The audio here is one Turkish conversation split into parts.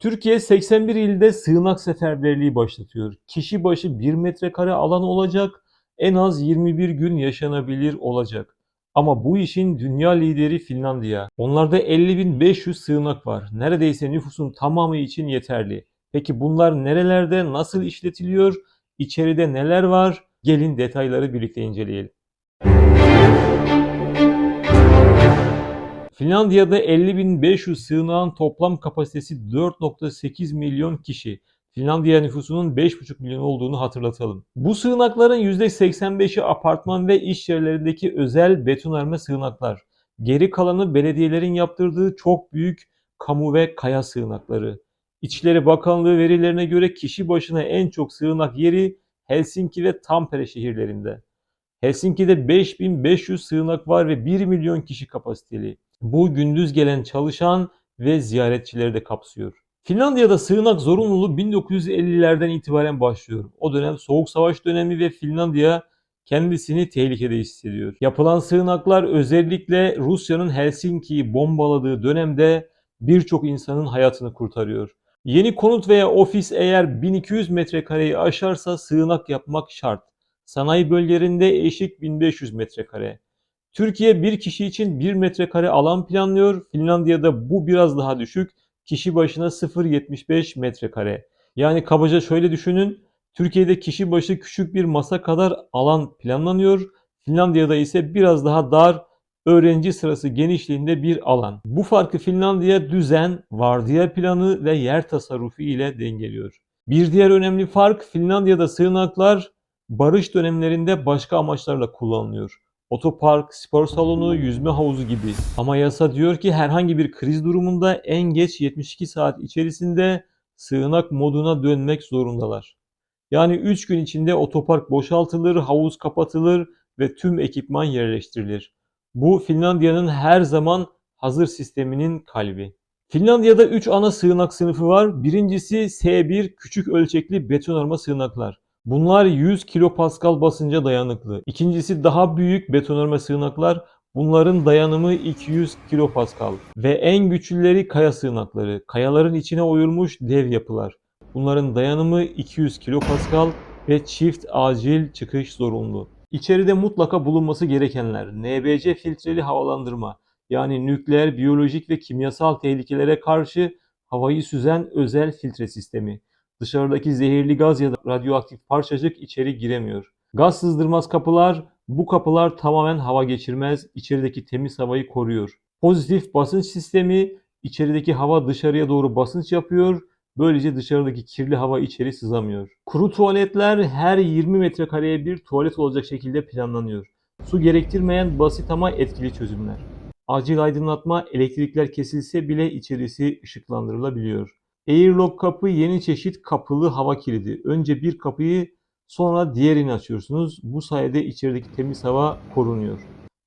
Türkiye 81 ilde sığınak seferberliği başlatıyor. Kişi başı 1 metrekare alan olacak, en az 21 gün yaşanabilir olacak. Ama bu işin dünya lideri Finlandiya. Onlarda 50.500 sığınak var. Neredeyse nüfusun tamamı için yeterli. Peki bunlar nerelerde, nasıl işletiliyor, içeride neler var? Gelin detayları birlikte inceleyelim. Finlandiya'da 50.500 sığınağın toplam kapasitesi 4.8 milyon kişi. Finlandiya nüfusunun 5,5 milyon olduğunu hatırlatalım. Bu sığınakların %85'i apartman ve iş yerlerindeki özel betonarme sığınaklar. Geri kalanı belediyelerin yaptırdığı çok büyük kamu ve kaya sığınakları. İçişleri Bakanlığı verilerine göre kişi başına en çok sığınak yeri Helsinki ve Tampere şehirlerinde. Helsinki'de 5500 sığınak var ve 1 milyon kişi kapasiteli. Bu gündüz gelen çalışan ve ziyaretçileri de kapsıyor. Finlandiya'da sığınak zorunluluğu 1950'lerden itibaren başlıyor. O dönem Soğuk Savaş dönemi ve Finlandiya kendisini tehlikede hissediyor. Yapılan sığınaklar özellikle Rusya'nın Helsinki'yi bombaladığı dönemde birçok insanın hayatını kurtarıyor. Yeni konut veya ofis eğer 1200 metrekareyi aşarsa sığınak yapmak şart. Sanayi bölgelerinde eşik 1500 metrekare. Türkiye bir kişi için 1 metrekare alan planlıyor. Finlandiya'da bu biraz daha düşük. Kişi başına 0.75 metrekare. Yani kabaca şöyle düşünün. Türkiye'de kişi başı küçük bir masa kadar alan planlanıyor. Finlandiya'da ise biraz daha dar, öğrenci sırası genişliğinde bir alan. Bu farkı Finlandiya düzen, vardiya planı ve yer tasarrufu ile dengeliyor. Bir diğer önemli fark Finlandiya'da sığınaklar barış dönemlerinde başka amaçlarla kullanılıyor. Otopark, spor salonu, yüzme havuzu gibi. Ama yasa diyor ki herhangi bir kriz durumunda en geç 72 saat içerisinde sığınak moduna dönmek zorundalar. Yani 3 gün içinde otopark boşaltılır, havuz kapatılır ve tüm ekipman yerleştirilir. Bu Finlandiya'nın her zaman hazır sisteminin kalbi. Finlandiya'da 3 ana sığınak sınıfı var. Birincisi S1 küçük ölçekli betonarme sığınaklar. Bunlar 100 kilopascal basınca dayanıklı. İkincisi daha büyük betonarme sığınaklar. Bunların dayanımı 200 kilopascal. Ve en güçlüleri kaya sığınakları. Kayaların içine oyulmuş dev yapılar. Bunların dayanımı 200 kilopascal ve çift acil çıkış zorunlu. İçeride mutlaka bulunması gerekenler NBC filtreli havalandırma yani nükleer, biyolojik ve kimyasal tehlikelere karşı havayı süzen özel filtre sistemi. Dışarıdaki zehirli gaz ya da radyoaktif parçacık içeri giremiyor. Gaz sızdırmaz kapılar, bu kapılar tamamen hava geçirmez, içerideki temiz havayı koruyor. Pozitif basınç sistemi, içerideki hava dışarıya doğru basınç yapıyor, böylece dışarıdaki kirli hava içeri sızamıyor. Kuru tuvaletler her 20 metrekareye bir tuvalet olacak şekilde planlanıyor. Su gerektirmeyen basit ama etkili çözümler. Acil aydınlatma, elektrikler kesilse bile içerisi ışıklandırılabiliyor. Airlock kapı yeni çeşit kapılı hava kilidi. Önce bir kapıyı sonra diğerini açıyorsunuz. Bu sayede içerideki temiz hava korunuyor.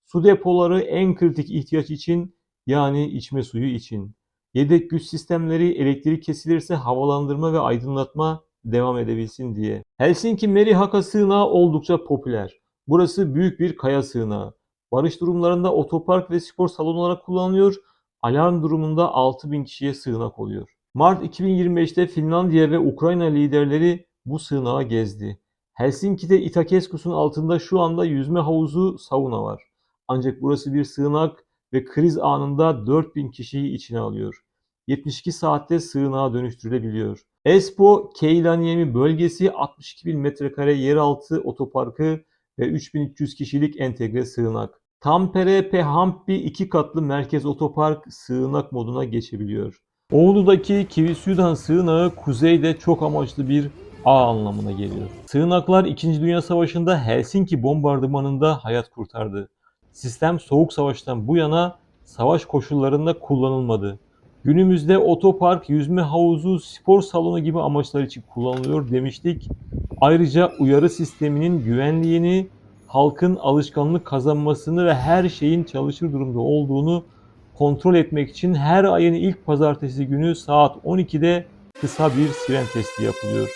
Su depoları en kritik ihtiyaç için yani içme suyu için. Yedek güç sistemleri elektrik kesilirse havalandırma ve aydınlatma devam edebilsin diye. Helsinki Merihaka sığınağı oldukça popüler. Burası büyük bir kaya sığınağı. Barış durumlarında otopark ve spor salonu olarak kullanılıyor. Alarm durumunda 6000 kişiye sığınak oluyor. Mart 2025'te Finlandiya ve Ukrayna liderleri bu sığınağı gezdi. Helsinki'de Itakeskus'un altında şu anda yüzme havuzu, sauna var. Ancak burası bir sığınak ve kriz anında 4000 kişiyi içine alıyor. 72 saatte sığınağa dönüştürülebiliyor. Espoo, Keilaniemi bölgesi 62.000 metrekare yeraltı otoparkı ve 3300 kişilik entegre sığınak. Tampere Pehampi iki katlı merkez otopark sığınak moduna geçebiliyor. Oğlu'daki Kivisyudan sığınağı kuzeyde çok amaçlı bir ağ anlamına geliyor. Sığınaklar 2. Dünya Savaşı'nda Helsinki bombardımanında hayat kurtardı. Sistem Soğuk Savaş'tan bu yana savaş koşullarında kullanılmadı. Günümüzde otopark, yüzme havuzu, spor salonu gibi amaçlar için kullanılıyor demiştik. Ayrıca uyarı sisteminin güvenliğini, halkın alışkanlık kazanmasını ve her şeyin çalışır durumda olduğunu kontrol etmek için her ayın ilk pazartesi günü saat 12'de kısa bir siren testi yapılıyor.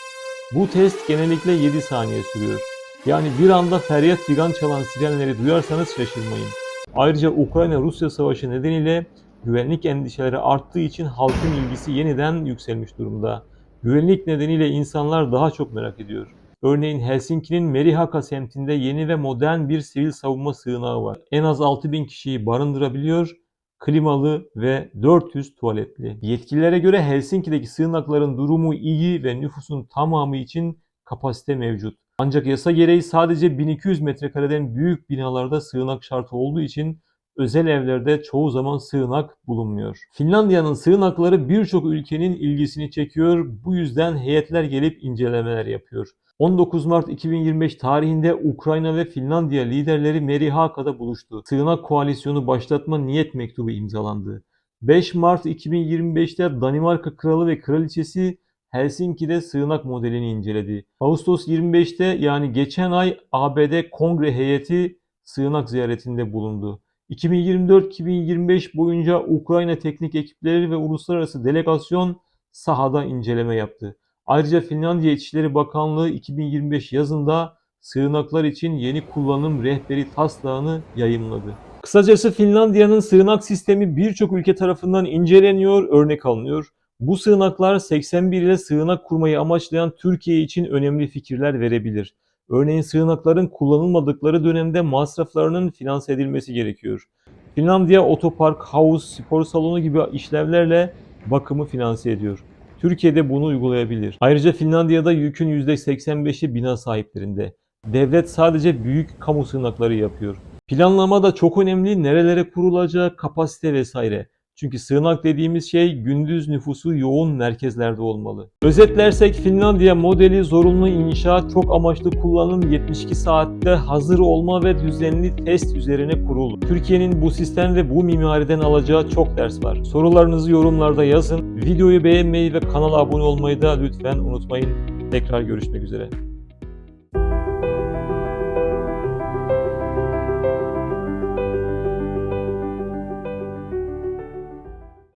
Bu test genellikle 7 saniye sürüyor. Yani bir anda feryat figan çalan sirenleri duyarsanız şaşırmayın. Ayrıca Ukrayna-Rusya savaşı nedeniyle güvenlik endişeleri arttığı için halkın ilgisi yeniden yükselmiş durumda. Güvenlik nedeniyle insanlar daha çok merak ediyor. Örneğin Helsinki'nin Merihaka semtinde yeni ve modern bir sivil savunma sığınağı var. En az 6000 kişiyi barındırabiliyor, klimalı ve 400 tuvaletli. Yetkililere göre Helsinki'deki sığınakların durumu iyi ve nüfusun tamamı için kapasite mevcut. Ancak yasa gereği sadece 1200 metrekareden büyük binalarda sığınak şartı olduğu için özel evlerde çoğu zaman sığınak bulunmuyor. Finlandiya'nın sığınakları birçok ülkenin ilgisini çekiyor. Bu yüzden heyetler gelip incelemeler yapıyor. 19 Mart 2025 tarihinde Ukrayna ve Finlandiya liderleri Merihaka'da buluştu. Sığınak koalisyonu başlatma niyet mektubu imzalandı. 5 Mart 2025'te Danimarka Kralı ve Kraliçesi Helsinki'de sığınak modelini inceledi. Ağustos 25'te yani geçen ay ABD Kongre heyeti sığınak ziyaretinde bulundu. 2024-2025 boyunca Ukrayna teknik ekipleri ve uluslararası delegasyon sahada inceleme yaptı. Ayrıca Finlandiya İçişleri Bakanlığı 2025 yazında sığınaklar için yeni kullanım rehberi taslağını yayımladı. Kısacası Finlandiya'nın sığınak sistemi birçok ülke tarafından inceleniyor, örnek alınıyor. Bu sığınaklar 81 ile sığınak kurmayı amaçlayan Türkiye için önemli fikirler verebilir. Örneğin sığınakların kullanılmadıkları dönemde masraflarının finanse edilmesi gerekiyor. Finlandiya otopark, havuz, spor salonu gibi işlevlerle bakımı finanse ediyor. Türkiye'de bunu uygulayabilir. Ayrıca Finlandiya'da yükün %85'i bina sahiplerinde. Devlet sadece büyük kamu sığınakları yapıyor. Planlama da çok önemli. Nerelere kurulacağı, kapasite vesaire. Çünkü sığınak dediğimiz şey gündüz nüfusu yoğun merkezlerde olmalı. Özetlersek Finlandiya modeli zorunlu inşaat, çok amaçlı kullanım, 72 saatte hazır olma ve düzenli test üzerine kurulu. Türkiye'nin bu sistem ve bu mimariden alacağı çok ders var. Sorularınızı yorumlarda yazın. Videoyu beğenmeyi ve kanala abone olmayı da lütfen unutmayın. Tekrar görüşmek üzere.